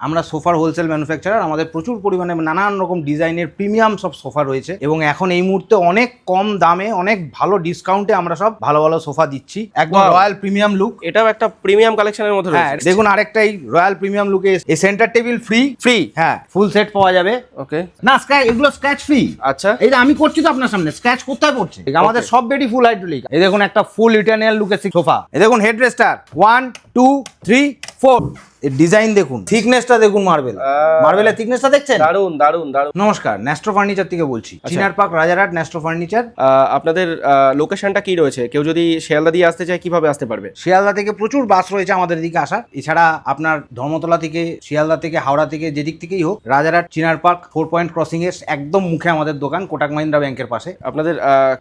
আমরা সোফার wholesale manufacturer আমাদের প্রচুর পরিমাণে নানান রকম ডিজাইনের প্রিমিয়াম সব সোফা রয়েছে এবং এখন এই মুহূর্তে অনেক কম দামে অনেক ভালো ডিসকাউন্টে আমরা সব ভালো ভালো সোফা দিচ্ছি। একদম রয়্যাল প্রিমিয়াম লুক। এটাও একটা প্রিমিয়াম কালেকশনের মধ্যে হ্যাঁ দেখুন আরেকটা এই রয়্যাল প্রিমিয়াম লুকে এই সেন্টার টেবিল ফ্রি ফ্রি হ্যাঁ ফুল সেট পাওয়া যাবে। ওকে না স্ক্র্যাচ এগুলো স্ক্র্যাচ ফ্রি আচ্ছা। এই আমি করছি তো আপনার সামনে স্ক্র্যাচ কোথায় পড়ছে? আমাদের সব বেডি ফুল হাইড্রোলিক এই দেখুন একটা ফুল ইটারনাল লুকের সোফা। এই দেখুন হেড রেস্টার ওয়ান টু থ্রি ফোর এর ডিজাইন দেখুন থিকনেসটা দেখুন মার্বেল। মার্বেলের থিকনেসটা দেখছেন? দারুণ দারুণ দারুণ নমস্কার ন্যাস্ট্রো ফার্নিচার থেকে বলছি। চিনার পার্ক রাজারহাট ন্যাস্ট্রো ফার্নিচার আপনাদের লোকেশনটা কি রয়েছে? কেউ যদি শিয়ালদা দিয়ে আসতে চায় কীভাবে আসতে পারবে? শিয়ালদা থেকে প্রচুর বাস রয়েছে আমাদের দিকে আসার। এছাড়া আপনার ধর্মতলা থেকে শিয়ালদা থেকে হাওড়া থেকে যেদিক থেকেই হোক Rajarhat Chinar Park four point crossing এর একদম মুখে আমাদের দোকান কোটাক মাহিন্দ্রা ব্যাংকের পাশে। আপনাদের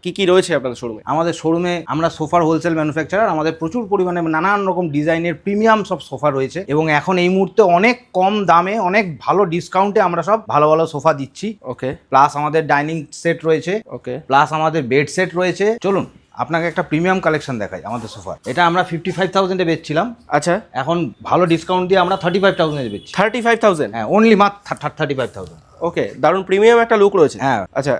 কি কি রয়েছে আপনাদের শোরুমে আমাদের শোরুমে আমরা সোফার হোলসেল ম্যানুফ্যাকচারার আমাদের প্রচুর পরিমাণে নানান রকম ডিজাইনের প্রিমিয়াম সব সোফা রয়েছে। এবং এখন এই মুহূর্তে অনেক কম দামে অনেক ভালো ডিসকাউন্টে আমরা সব ভালো ভালো সোফা দিচ্ছি। ওকে। প্লাস আমাদের ডাইনিং সেট রয়েছে। ওকে। প্লাস আমাদের বেড সেট রয়েছে। চলুন আপনাকে একটা প্রিমিয়াম কালেকশন দেখাই আমাদের সোফা এটা আমরা ফিফটি ফাইভ থাউজেন্ডে বেচছিলাম। আচ্ছা। এখন ভালো ডিসকাউন্ট দিয়ে আমরা থার্টি ফাইভ থাউজেন্ডে বেচছি। থার্টি ফাইভ থাউজেন্ড হ্যাঁ অনলি মাত্র থার্টি ফাইভ থাউজেন্ড ওকে দারুণ প্রিমিয়াম একটা লুক রয়েছে। হ্যাঁ। আচ্ছা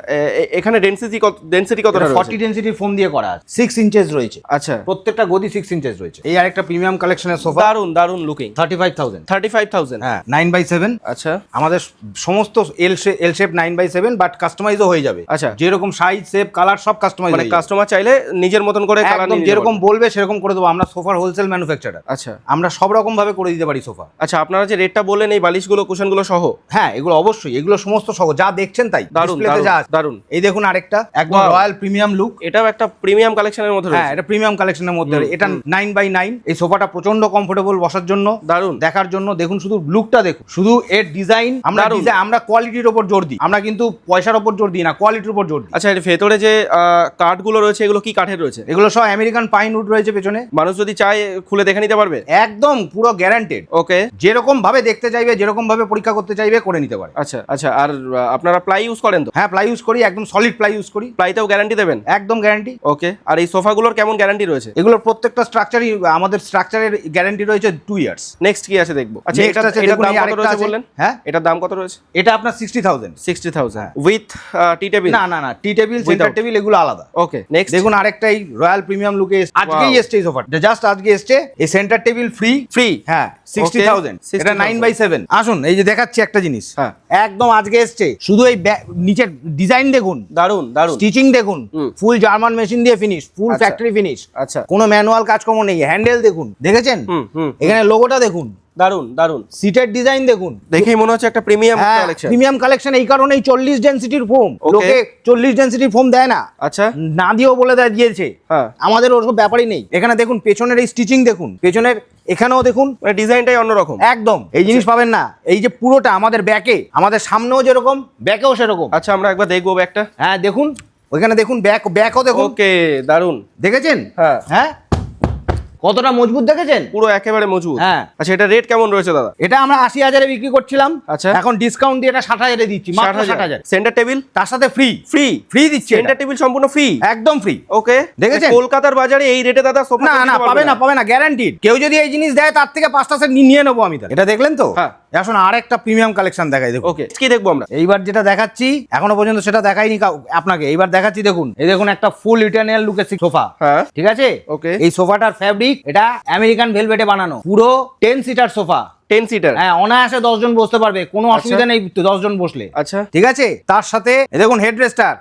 এখানে ডেন্সিটি কত ডেন্সিটি ফর্টি রয়েছে? ডেন্সিটি ফোম দিয়ে করা আছে। সিক্স ইঞ্চেস রয়েছে। আচ্ছা। প্রত্যেকটা গদি সিক্স ইঞ্চেস রয়েছে। এই আরেকটা প্রিমিয়াম কালেকশনের সোফা দারুণ দারুণ looking thirty five thousand thirty five thousand হ্যাঁ নাইন বাই সেভেন আচ্ছা। আমাদের সমস্ত L L shape nine by seven but কাস্টমাইজও হয়ে যাবে। আচ্ছা। যেরকম সাইজ শেপ কালার সব কাস্টমাইজ মানে কাস্টমার চাইলে নিজের মতন করে কালার একদম যেরকম বলবে সেরকম করে দেবো। আমরা সোফার হোলসেল ম্যানুফ্যাকচারার আচ্ছা। আমরা সব রকম ভাবে করে দিতে পারি সোফা আচ্ছা আপনারা যে রেটটা বললেন এই বালিশগুলো কুশনগুলো সহ? হ্যাঁ এগুলো অবশ্যই। এগুলো সমস্ত সহ যা দেখছেন তাই দারুণ দারুণ এই দেখুন আরেকটা একদম রয়্যাল প্রিমিয়াম লুক এটাও একটা প্রিমিয়াম কালেকশনের মধ্যে হ্যাঁ এটা প্রিমিয়াম কালেকশনের মধ্যে এটা নাইন বাই নাইন এই সোফাটা প্রচণ্ড কমফোর্টেবল বসার জন্য দারুণ দেখার জন্য। দেখুন শুধু লুকটা দেখুন। শুধু এর ডিজাইন আমরা আমরা কোয়ালিটির ওপর জোর দিই। আমরা কিন্তু পয়সার ওপর জোর দিই না কোয়ালিটির ওপর জোর দিই। আচ্ছা এর ভেতরে যে কাঠগুলো রয়েছে এগুলো কি কাঠের রয়েছে? এগুলো সব আমেরিকান পাইন উড রয়েছে পেছনে। মানুষ যদি চায় খুলে দেখে নিতে পারবে? একদম পুরো গ্যারান্টেড ওকে যেরকম ভাবে দেখতে চাইবে যেরকম ভাবে পরীক্ষা করতে চাইবে করে নিতে পারে। আচ্ছা। আচ্ছা আর আপনারা প্লাই ইউজ করেন তো? হ্যাঁ প্লাই ইউজ করি একদম সলিড প্লাই ইউজ করি। প্লাইতেও গ্যারান্টি দেবেন? একদম গ্যারান্টি ওকে আর এই সোফাগুলোর কেমন গ্যারান্টি রয়েছে? এগুলোর প্রত্যেকটা স্ট্রাকচারই আমাদের স্ট্রাকচারের গ্যারান্টি রয়েছে টু ইয়ার্স নেক্সট কি আছে দেখব? আচ্ছা এটা আছে, এটার দাম কত রয়েছে বললেন? হ্যাঁ? এটার দাম কত রয়েছে? এটা আপনার sixty thousand sixty thousand with tea table না না না টি টেবিল সেন্টার টেবিল এগুলো আলাদা। ওকে নেক্সট দেখুন আরেকটাই রয়্যাল প্রিমিয়াম লুকে আজকেই এসছে এই সোফাটা জাস্ট আজকে এসছে এই সেন্টার টেবিল ফ্রি ফ্রি হ্যাঁ সিক্সটি থাউজেন্ড এটা 60,000 নাইন বাই সেভেন আসুন এই যে দেখাচ্ছি একটা জিনিস। হ্যাঁ। একদম আজকে এসছে। শুধু এই নিচের ডিজাইন দেখুন দারুণ দারুণ স্টিচিং দেখুন ফুল জার্মান মেশিন দিয়ে ফিনিশ ফুল। ফ্যাক্টরি ফিনিশ আচ্ছা। কোনো ম্যানুয়াল কাজকর্ম নেই হ্যান্ডেল দেখুন দেখেছেন? এখানে লোগোটা দেখুন। দারুণ দারুণ সিটের ডিজাইন দেখুন। দেখেই মনে হচ্ছে একটা প্রিমিয়াম কালেকশন প্রিমিয়াম কালেকশন এই কারণেই চল্লিশ ডেন্সিটির ফোম. লোকে চল্লিশ ডেন্সিটির ফোম দেয় না। আচ্ছা। না দিয়েও বলে দেয় দিয়েছে। হ্যাঁ। আমাদের ওরকম ব্যাপারই নেই। এখানে দেখুন পেছনের এই স্টিচিং দেখুন। পেছনের এখানেও দেখুন মানে ডিজাইনটাই অন্যরকম। একদম। এই জিনিস পাবেন না। এই যে পুরোটা আমাদের ব্যাকে আমাদের সামনেও যেরকম ব্যাকেও সেরকম। আচ্ছা আমরা একবার দেখব ব্যাকটা হ্যাঁ দেখুন। ওইখানে দেখুন ব্যাক ব্যাকও দেখুন। ওকে দারুণ দেখেছেন? হ্যাঁ। হ্যাঁ? কতটা মজবুত দেখেছেন? পুরো একেবারে মজবুত। হ্যাঁ। আচ্ছা এটা রেট কেমন রয়েছে দাদা? এটা আমরা আশি হাজারে বিক্রি করছিলাম। আচ্ছা। এখন ডিসকাউন্ট দিয়ে এটা ষাট হাজারে দিচ্ছি মাত্র ষাট হাজার। সেন্টার টেবিল তার সাথে ফ্রি ফ্রি ফ্রি দিচ্ছি সেন্টার টেবিল সম্পূর্ণ ফ্রি একদম ফ্রি ওকে দেখেছেন? কলকাতার বাজারে এই রেটে দাদা সোফা না না পাবে না। পাবে না গ্যারান্টিড কেউ যদি এই জিনিস দেয় তার থেকে পাঁচটা সেট নিয়ে নেব আমি। এটা দেখলেন তো? হ্যাঁ। এখন আর একটা প্রিমিয়াম কালেকশন দেখাই দেখুন। ওকে কি দেখব আমরা? এইবার যেটা দেখাচ্ছি এখনও পর্যন্ত সেটা দেখাইনি আপনাকে। এইবার দেখাচ্ছি দেখুন। এই দেখুন একটা ফুল ইটারনাল লুকের সোফা হ্যাঁ। ঠিক আছে? ওকে এই সোফাটার ফ্যাব্রিক এটা আমেরিকান ভেলভেটে বানানো। পুরো ten seater sofa ten seater হ্যাঁ অনায়াসে দশজন বসতে পারবে কোনো অসুবিধা নেই দশজন বসলে। আচ্ছা। ঠিক আছে? তার সাথে দেখুন হেড রেস্টার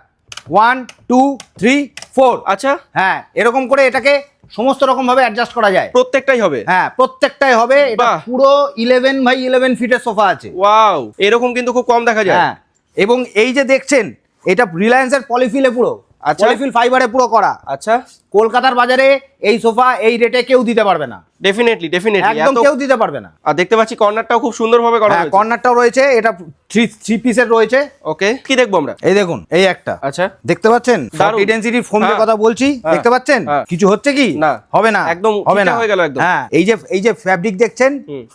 ওয়ান টু থ্রি ফোর আচ্ছা। হ্যাঁ এরকম করে এটাকে সমস্ত রকম ভাবে অ্যাডজাস্ট করা যায়। প্রত্যেকটাই হবে? হ্যাঁ প্রত্যেকটাই হবে। এটা পুরো ইলেভেন বাই ইলেভেন ফিটের সোফা আছে। ওয়াও এরকম কিন্তু খুব কম দেখা যায়। হ্যাঁ এবং এই যে দেখছেন এটা রিলায়েন্সের পলিফিলে পুরো। আচ্ছা। পলিফিল ফাইবারে পুরো করা। আচ্ছা। কলকাতার বাজারে এই সোফা এই রেটে কেউ দিতে পারবে না। ডেফিনেটলি ডেফিনেটলি একদম কেউ দিতে পারবে না। আর দেখতে পাচ্ছি কর্নারটাও খুব সুন্দরভাবে করা হ্যাঁ হয়েছে কর্নারটাও রয়েছে। এটা থ্রি থ্রি পিসের রয়েছে। ওকে কি দেখব আমরা? এই দেখুন এই একটা। আচ্ছা। দেখতে পাচ্ছেন? দারুণ। ডেন্সিটির ফোন হ্যাঁ। কথা বলছি। হ্যাঁ। দেখতে পাচ্ছেন? হ্যাঁ। কিছু হচ্ছে কি? না। হবে না। একদম হবে না। হয়ে গেল একদম। হ্যাঁ এই যে এই যে ফ্যাব্রিক দেখছেন?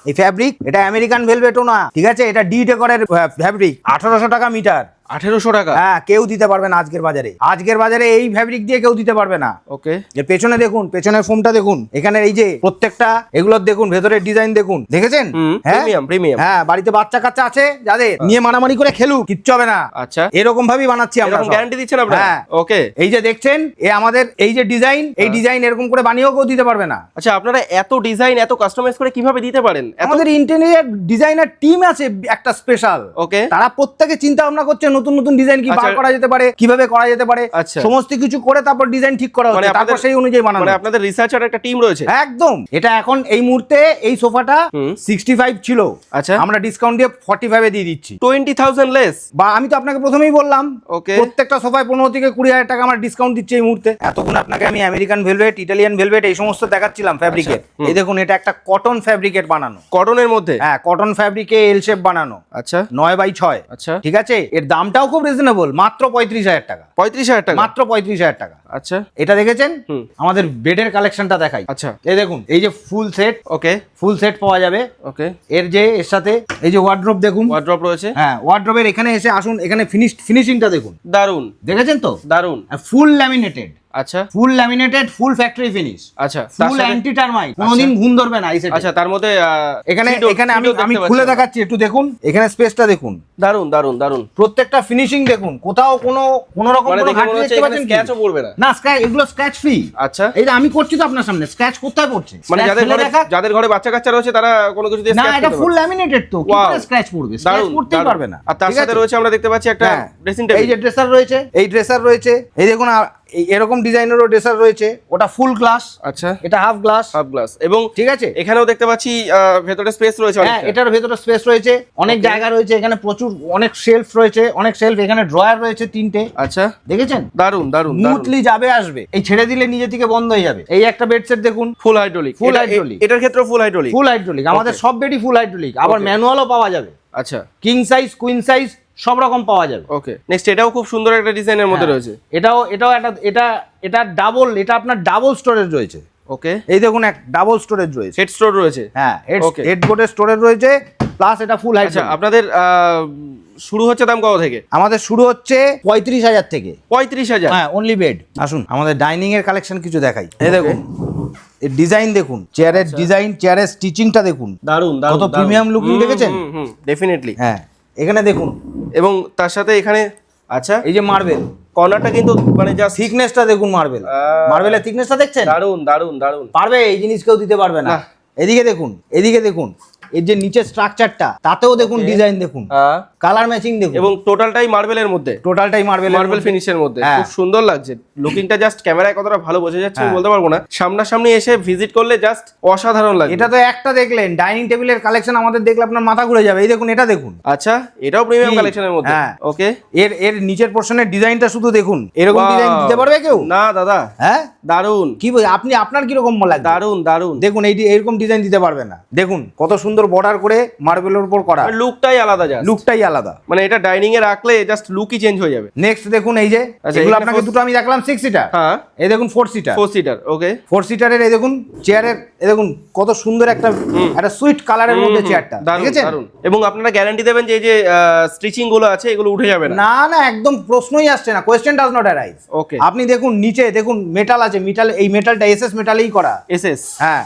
এই ফ্যাব্রিক এটা আমেরিকান ভেলভেটও না। ঠিক আছে? এটা ডি ডেকরের ফ্যাব্রিক আঠারোশো টাকা মিটার। আঠেরোশো টাকা? হ্যাঁ কেউ দিতে পারবে না আজকের বাজারে। আজকের বাজারে এই ফ্যাব্রিক দিয়ে কেউ দিতে পারবে না। ওকে। যে পেছনে দেখুন পেছনের ফোমটা দেখুন। এখানে এই যে প্রত্যেকটা এগুলোর দেখুন ভেতরের ডিজাইন দেখুন। দেখেছেন? হ্যাঁ? প্রিমিয়াম হ্যাঁ বাড়িতে বাচ্চা কাচ্চা আছে যাদের নিয়ে মারামারি করে খেলুক কিচ্ছু হবে না। আচ্ছা। এরকম ভাবেই বানাচ্ছি আমরা। গ্যারান্টি দিচ্ছেন আপনারা? হ্যাঁ। ওকে। এই যে দেখছেন এ আমাদের এই যে ডিজাইন এই ডিজাইন এরকম করে বানিয়েও কেউ দিতে পারবে না। আচ্ছা আপনারা এত ডিজাইন এত কাস্টমাইজ করে কীভাবে দিতে পারেন? আমাদের ইন্টেরিয়ার ডিজাইনার টিম আছে একটা স্পেশাল ওকে। তারা প্রত্যেকে চিন্তা ভাবনা করছে নতুন নতুন ডিজাইন কি বার আচ্ছা। করা যেতে পারে কীভাবে করা যেতে পারে আচ্ছা। সমস্ত কিছু করে তারপর ডিজাইন ঠিক করা মানে হচ্ছে তারপর সেই অনুযায়ী বানানো। মানে আপনাদের রিসার্চার একটা টিম রয়েছে? একদম। এটা এখন এই মুহূর্তে এই সোফাটা হুম। সিক্সটি ফাইভ ছিল। আচ্ছা। আমরা ডিসকাউন্ট দিয়ে ফর্টি ফাইভে দিয়ে দিচ্ছি। টোয়েন্টি থাউজেন্ড লেস বা আমি তো আপনাকে প্রথমেই বললাম ওকে প্রত্যেকটা সোফায় পনেরো থেকে কুড়ি হাজার টাকা আমার ডিসকাউন্ট দিচ্ছে এই মুহূর্তে। এতক্ষণ আপনাকে আমি আমেরিকান ভেলভেট ইটালিয়ান ভেলভেট এই সমস্ত দেখাচ্ছিলাম ফ্যাব্রিকের এই দেখুন এটা একটা কটন ফ্যাব্রিকের বানানো। কটনের মধ্যে? হ্যাঁ কটন ফ্যাব্রিকে এল শেপ বানানো। আচ্ছা। নয় বাই ছয়। আচ্ছা। ঠিক আছে? এর দামটাও খুব রিজনেবল মাত্র পঁয়ত্রিশ হাজার টাকা। পঁয়ত্রিশ হাজার টাকা? মাত্র পঁয়ত্রিশ হাজার টাকা। আচ্ছা। এটা দেখেছেন। আমাদের বেডের কালেকশনটা দেখাই। আচ্ছা। এই দেখুন এই যে ফুল সেট ওকে। ফুল সেট পাওয়া যাবে। ওকে। এর যে এর সাথে এই যে ওয়ার্ড্রপ দেখুন। ওয়ার্ড্রপ রয়েছে। হ্যাঁ ওয়ার্ড্রপের এখানে এসে আসুন এখানে ফিনিশ ফিনিশিংটা দেখুন। দারুণ দেখেছেন তো? দারুণ ফুল ল্যামিনেটেড আচ্ছা। Full laminated full factory finish আচ্ছা ফুল অ্যান্টি টার্মাইট কোনোদিন ঘুম ধরবে না এই আচ্ছা তার মধ্যে এখানে এখানে আমি আমি খুলে দেখাচ্ছি একটু দেখুন। এখানে স্পেসটা দেখুন। দারুণ দারুণ দারুণ প্রত্যেকটা ফিনিশিং দেখুন। কোথাও কোনো কোনো রকম মানে কোনো ঘাটতি দেখতে পাচ্ছেন? স্ক্র্যাচও পড়বে না। না স্ক্র্যাচ এগুলো স্ক্র্যাচ ফ্রি আচ্ছা। এই আমি করছি তো আপনার সামনে স্ক্র্যাচ কোথায় পড়ছে? মানে যাদের ঘরে যাদের ঘরে বাচ্চা কাচ্চা রয়েছে তারা কোনো কিছু দিয়ে না এটা ফুল ল্যামিনেটেড তো। কি করে স্ক্র্যাচ পড়বে। স্ক্র্যাচ পড়তেই পারবে না। আর তার সাথে রয়েছে আমরা দেখতে পাচ্ছি একটা হ্যাঁ। ড্রেসিং এই টেবিল যে ড্রেসার রয়েছে। এই ড্রেসার রয়েছে। এই দেখুন এই এরকম ডিজাইনেরও ড্রেসার রয়েছে। ওটা ফুল গ্লাস আচ্ছা। এটা হাফ গ্লাস হাফ গ্লাস এবং ঠিক আছে? এখানেও দেখতে পাচ্ছি ভেতরে স্পেস রয়েছে হ্যাঁ এটার ভেতরে স্পেস রয়েছে। অনেক জায়গা রয়েছে এখানে প্রচুর অনেক শেলফ রয়েছে অনেক শেলফ এখানে ড্রয়ার রয়েছে তিনটে। আচ্ছা। দেখেছেন? দারুণ দারুণ স্মুথলি যাবে আসবে। এই ছেড়ে দিলে নিজে থেকে বন্ধ হয়ে যাবে। এই একটা বেড সেট দেখুন ফুল হাইড্রোলিক ফুল hydraulic। এটার ক্ষেত্রে ফুল হাইড্রোলিক ফুল হাইড্রোলিক আমাদের সব বেডই ফুল হাইড্রোলিক আবার ম্যানুয়ালও পাওয়া যাবে। আচ্ছা। কিং সাইজ কুইন সাইজ সব রকম পাওয়া যাবে। ওকে নেক্সট এটাও খুব সুন্দর একটা ডিজাইনের মধ্যে হ্যাঁ। রয়েছে। এটাও এটাও একটা এটা এটা ডাবল এটা আপনার ডাবল স্টোরেজ রয়েছে। ওকে এই দেখুন এক ডাবল স্টোরেজ রয়েছে। সেট স্টোর রয়েছে। হ্যাঁ Okay. হেডবোর্ডের স্টোরেজ রয়েছে প্লাস এটা ফুল আচ্ছা হাইড্রোলিক আপনাদের শুরু হচ্ছে দাম কত থেকে? আমাদের শুরু হচ্ছে পঁয়ত্রিশ হাজার থেকে। পঁয়ত্রিশ হাজার? হ্যাঁ অনলি বেড আসুন আমাদের ডাইনিং এর কালেকশন কিছু দেখাই। এই দেখুন এর ডিজাইন দেখুন চেয়ারের আচ্ছা। ডিজাইন চেয়ারের স্টিচিংটা দেখুন। দারুণ দারুণ কত প্রিমিয়াম লুকিং দেখেছেন? ডেফিনেটলি হ্যাঁ এখানে দেখুন এবং তার সাথে এখানে আচ্ছা এই যে মার্বেল কর্নারটা কিন্তু মানে যা থিকনেসটা দেখুন মার্বেল। মার্বেলের থিকনেসটা দেখছেন দারুণ দারুণ দারুণ পারবে এই জিনিস কেউ দিতে পারবে না। এদিকে দেখুন এদিকে দেখুন এর যে নিচের স্ট্রাকচারটা তাতেও দেখুন ডিজাইন দেখুন। কালার ম্যাচিং দেখুন। এবং টোটালটাই মার্বেলের মধ্যে। টোটালটাই মার্বেল মার্বেল ফিনিশের মধ্যে। হ্যাঁ। খুব সুন্দর লাগছে। লুকিংটা জাস্ট ক্যামেরায় কতটা ভালো বোঝা যাচ্ছে হ্যাঁ। বলতে পারব না। সামনাসামনি এসে ভিজিট করলে জাস্ট অসাধারণ লাগে এটা তো একটা দেখলেন ডাইনিং টেবিলের কালেকশন আমাদের দেখলে আপনার মাথা ঘুরে যাবে। এই দেখুন এটা দেখুন। আচ্ছা এটাও প্রিমিয়াম? কালেকশনের মধ্যে। হ্যাঁ। ওকে এর এর নিচের পোর্শনের ডিজাইনটা শুধু দেখুন। এরকম ডিজাইন দিতে পারবে কেউ? না দাদা। হ্যাঁ? দারুণ কি বল আপনি আপনার কি রকম লাগে দারুণ দারুণ দেখুন এই এরকম ডিজাইন দিতে পারবে না। দেখুন কত সুন্দর বর্ডার করে মার্বেলের উপর করা। লুকটাই আলাদা যা লুকটাই আলাদা। মানে এটা ডাইনিং এ রাখলে জাস্ট লুকই চেঞ্জ হয়ে যাবে। নেক্সট দেখুন এই যে আচ্ছা, এগুলো আপনাকে দুটো আমি দেখলাম সিক্স সিটার হ্যাঁ। এই দেখুন four seater four seater okay four সিটারের এই দেখুন চেয়ারের এই দেখুন কত সুন্দর একটা একটা সুইট কালারের মধ্যে চেয়ারটা দেখেছেন দারুণ এবং আপনারা গ্যারান্টি দেবেন যে এই যে স্টিচিংগুলো আছে এগুলো উঠে যাবে না। না না একদম প্রশ্নই আসছে না। Question does not arise okay আপনি দেখুন নিচে দেখুন মেটাল আছে মেটাল এই মেটালটা এসএস মেটালেই করা। এসএস হ্যাঁ।